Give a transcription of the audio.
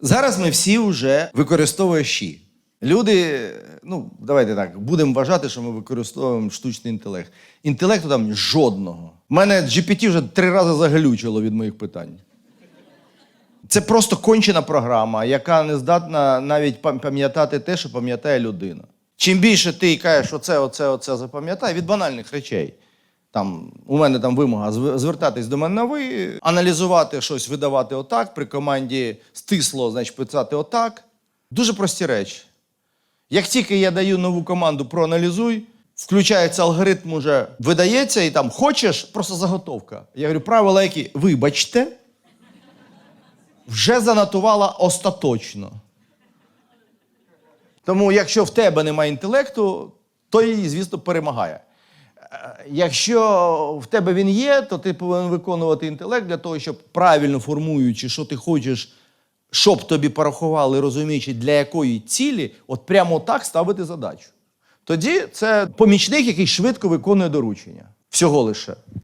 Зараз ми всі вже використовуємо щі. Люди, ну давайте так, будемо вважати, що ми використовуємо штучний інтелект. Інтелекту там жодного. У мене GPT вже три рази заглючило від моїх питань. Це просто кончена програма, яка не здатна навіть пам'ятати те, що пам'ятає людина. Чим більше ти кажеш, оце, оце, оце запам'ятай від банальних речей. Там, у мене там вимога звертатись до мене на ви, аналізувати щось, видавати отак, при команді стисло, значить, писати отак. Дуже прості речі. Як тільки я даю нову команду проаналізуй, включається алгоритм, уже видається, і там хочеш, просто заготовка. Я говорю, правила які, вибачте, вже занотувала остаточно. Тому, якщо в тебе немає інтелекту, то її, звісно, перемагає. Якщо в тебе він є, то ти повинен виконувати інтелект для того, щоб правильно формуючи, що ти хочеш, щоб тобі порахували, розуміючи, для якої цілі, от прямо так ставити задачу. Тоді це помічник, який швидко виконує доручення. Всього лише.